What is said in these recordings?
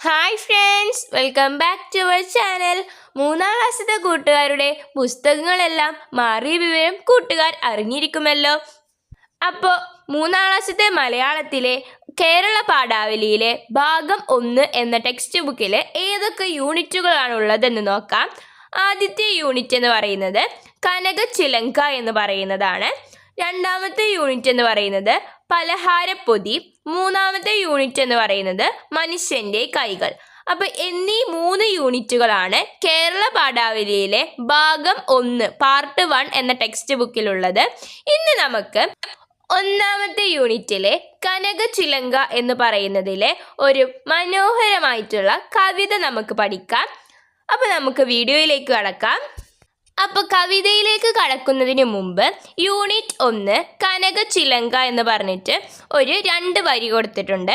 Hi friends welcome back to our channel മൂന്നാം ക്ലാസ്സിലെ കൂട്ടുകാരുടെ പുസ്തകങ്ങളെല്ലാം മാറിയ വിവരം കൂട്ടുകാർ അറിഞ്ഞിരിക്കുമല്ലോ. അപ്പോൾ മൂന്നാം ക്ലാസ്സിലെ മലയാളത്തിലെ കേരള പാഠാവലിയിലെ ഭാഗം ഒന്ന് എന്ന ടെക്സ്റ്റ് ബുക്കിൽ ഏതൊക്കെ യൂണിറ്റുകളാണ് ഉള്ളതെന്ന് നോക്കാം. ആദ്യത്തെ യൂണിറ്റ് എന്ന് പറയുന്നത് കനക ചിലങ്ക എന്ന് പറയുന്നതാണ്. രണ്ടാമത്തെ യൂണിറ്റ് എന്ന് പറയുന്നത് പലഹാരപ്പൊതി. മൂന്നാമത്തെ യൂണിറ്റ് എന്ന് പറയുന്നത് മനുഷ്യന്റെ കൈകൾ. അപ്പൊ എന്നീ മൂന്ന് യൂണിറ്റുകളാണ് കേരള പാഠാവലിയിലെ ഭാഗം ഒന്ന് പാർട്ട് വൺ എന്ന ടെക്സ്റ്റ് ബുക്കിലുള്ളത് ഇന്ന് നമുക്ക് ഒന്നാമത്തെ യൂണിറ്റിലെ കനക ചിലങ്ക എന്ന് പറയുന്നതിലെ ഒരു മനോഹരമായിട്ടുള്ള കവിത നമുക്ക് പഠിക്കാം. അപ്പൊ നമുക്ക് വീഡിയോയിലേക്ക് കടക്കാം. അപ്പോൾ കവിതയിലേക്ക് കടക്കുന്നതിന് മുമ്പ് യൂണിറ്റ് ഒന്ന് കനക ചിലങ്ക എന്ന് പറഞ്ഞിട്ട് ഒരു രണ്ട് വരി കൊടുത്തിട്ടുണ്ട്.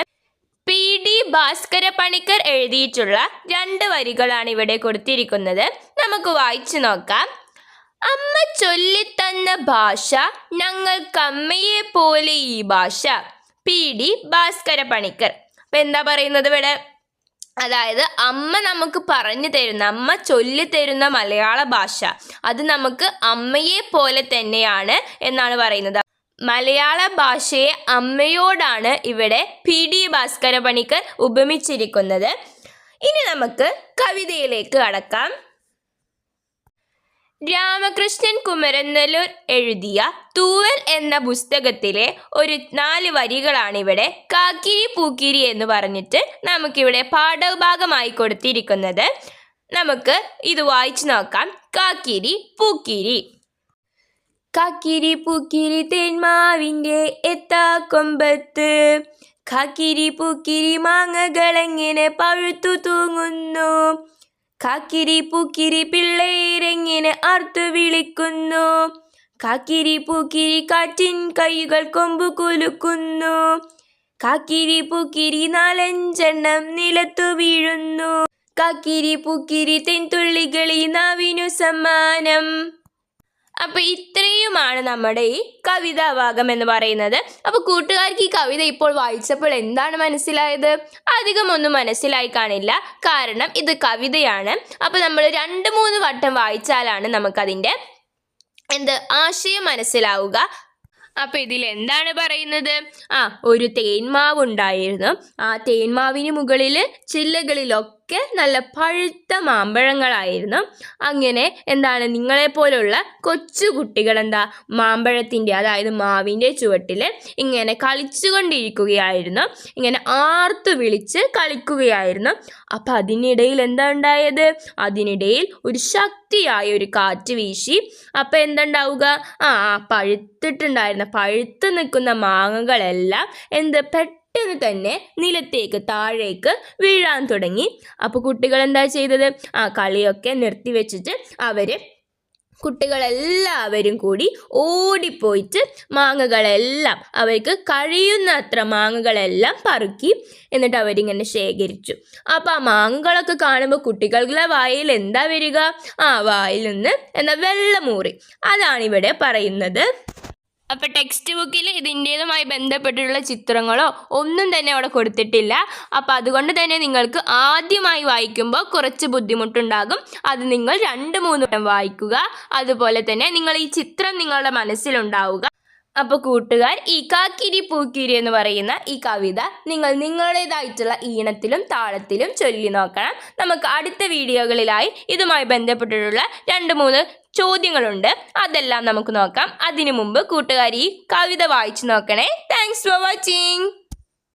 പി ഡി ഭാസ്കര പണിക്കർ എഴുതിയിട്ടുള്ള രണ്ട് വരികളാണ് ഇവിടെ കൊടുത്തിരിക്കുന്നത്. നമുക്ക് വായിച്ചു നോക്കാം. അമ്മ ചൊല്ലിത്തന്ന ഭാഷ ഞങ്ങൾക്കമ്മയെ പോലെ ഈ ഭാഷ. P D Bhaskara Panicker. അപ്പം എന്താ പറയുന്നത് ഇവിടെ? അതായത് അമ്മ നമുക്ക് പറഞ്ഞു തരുന്ന അമ്മ ചൊല്ലി തരുന്ന മലയാള ഭാഷ അത് നമുക്ക് അമ്മയെ പോലെ തന്നെയാണ് എന്നാണ് പറയുന്നത്. മലയാള ഭാഷയെ അമ്മയോടാണ് ഇവിടെ പി. ഡി. ഭാസ്കര പണിക്കർ ഉപമിച്ചിരിക്കുന്നത്. ഇനി നമുക്ക് കവിതയിലേക്ക് കടക്കാം. രാമകൃഷ്ണൻ കുമരനല്ലൂർ എഴുതിയ തൂവൽ എന്ന പുസ്തകത്തിലെ ഒരു നാല് വരികളാണിവിടെ കാക്കിരി പൂക്കിരി എന്ന് പറഞ്ഞിട്ട് നമുക്കിവിടെ പാഠഭാഗമായി കൊടുത്തിരിക്കുന്നത്. നമുക്ക് ഇത് വായിച്ചു നോക്കാം. കാക്കിരി പൂക്കിരി. കാക്കിരി പൂക്കിരി തേന്മാവിന്റെ എത്താ കൊമ്പത്ത് കാക്കിരി പൂക്കിരി മാങ്ങകളെങ്ങനെ പഴുത്തു തൂങ്ങുന്നു. കാക്കിരി പൂക്കിരി പിള്ളേരെങ്ങനെ ആർത്തു വിളിക്കുന്നു. കാക്കിരി പൂക്കിരി കാറ്റിൻ കൈകൾ കൊമ്പു കുലുക്കുന്നു. കാക്കിരി പൂക്കിരി നാലഞ്ചെണ്ണം നിലത്തു വീഴുന്നു. കാക്കിരി പൂക്കിരി തെൻതുള്ളികളി നാവിനു സമ്മാനം. അപ്പൊ ഇത്രയുമാണ് നമ്മുടെ ഈ കവിതാഭാഗം എന്ന് പറയുന്നത്. അപ്പൊ കൂട്ടുകാർക്ക് ഈ കവിത ഇപ്പോൾ വായിച്ചപ്പോൾ എന്താണ് മനസ്സിലായത്? അധികം ഒന്നും മനസ്സിലായി കാണില്ല. കാരണം ഇത് കവിതയാണ്. അപ്പൊ നമ്മൾ രണ്ട് മൂന്ന് വട്ടം വായിച്ചാലാണ് നമുക്കതിന്റെ എന്ത് ആശയം മനസ്സിലാവുക. അപ്പൊ ഇതിൽ എന്താണ് പറയുന്നത്? ആ ഒരു തേന്മാവ് ഉണ്ടായിരുന്നു. ആ തേന്മാവിന് മുകളിൽ ചില്ലകളിലൊക്കെ നല്ല പഴുത്ത മാമ്പഴങ്ങളായിരുന്നു. അങ്ങനെ എന്താണ് നിങ്ങളെപ്പോലുള്ള കൊച്ചു കുട്ടികൾ എന്താ മാമ്പഴത്തിന്റെ അതായത് മാവിന്റെ ചുവട്ടിൽ ഇങ്ങനെ കളിച്ചുകൊണ്ടിരിക്കുകയായിരുന്നു. ഇങ്ങനെ ആർത്തു വിളിച്ച് കളിക്കുകയായിരുന്നു. അപ്പം അതിനിടയിൽ എന്താ ഉണ്ടായത്? അതിനിടയിൽ ഒരു ശക്തിയായ ഒരു കാറ്റ് വീശി. അപ്പം എന്തുണ്ടാവുക? ആ പഴുത്തിട്ടുണ്ടായിരുന്ന പഴുത്ത് നിൽക്കുന്ന മാങ്ങകളെല്ലാം എന്ത് പെട്ടെന്ന് തന്നെ നിലത്തേക്ക് താഴേക്ക് വീഴാൻ തുടങ്ങി. അപ്പോൾ കുട്ടികൾ എന്താ ചെയ്തത്? ആ കളിയൊക്കെ നിർത്തിവെച്ചിട്ട് അവർ കുട്ടികളെല്ലാവരും കൂടി ഓടിപ്പോയിട്ട് മാങ്ങകളെല്ലാം അവർക്ക് കഴിയുന്നത്ര മാങ്ങകളെല്ലാം പറക്കി എന്നിട്ട് അവരിങ്ങനെ ശേഖരിച്ചു. അപ്പോൾ ആ മാങ്ങകളൊക്കെ കാണുമ്പോൾ കുട്ടികളുടെ വായിൽ എന്താ വരിക? ആ വായിൽ നിന്ന് എന്താ വെള്ളമൂറി അതാണിവിടെ പറയുന്നത്. അപ്പോൾ ടെക്സ്റ്റ് ബുക്കിൽ ഇതിന്റേതുമായി ബന്ധപ്പെട്ടിട്ടുള്ള ചിത്രങ്ങളോ ഒന്നും തന്നെ അവിടെ കൊടുത്തിട്ടില്ല. അപ്പോൾ അതുകൊണ്ട് തന്നെ നിങ്ങൾക്ക് ആദ്യമായി വായിക്കുമ്പോൾ കുറച്ച് ബുദ്ധിമുട്ടുണ്ടാകും. അത് നിങ്ങൾ രണ്ട് മൂന്ന് വായിക്കുക. അതുപോലെ തന്നെ നിങ്ങൾ ഈ ചിത്രം നിങ്ങളുടെ മനസ്സിലുണ്ടാവുക. അപ്പോൾ കൂട്ടുകാർ ഈ കാക്കിരി പൂക്കിരി എന്ന് പറയുന്ന ഈ കവിത നിങ്ങൾ നിങ്ങളുടേതായിട്ടുള്ള ഈണത്തിലും താളത്തിലും ചൊല്ലി നോക്കണം. നമുക്ക് അടുത്ത വീഡിയോകളിലായി ഇതുമായി ബന്ധപ്പെട്ടിട്ടുള്ള രണ്ട് മൂന്ന് ചോദ്യങ്ങളുണ്ട്. അതെല്ലാം നമുക്ക് നോക്കാം. അതിനു മുമ്പ് കൂട്ടുകാർ ഈ കവിത വായിച്ചു നോക്കണേ. Thanks for watching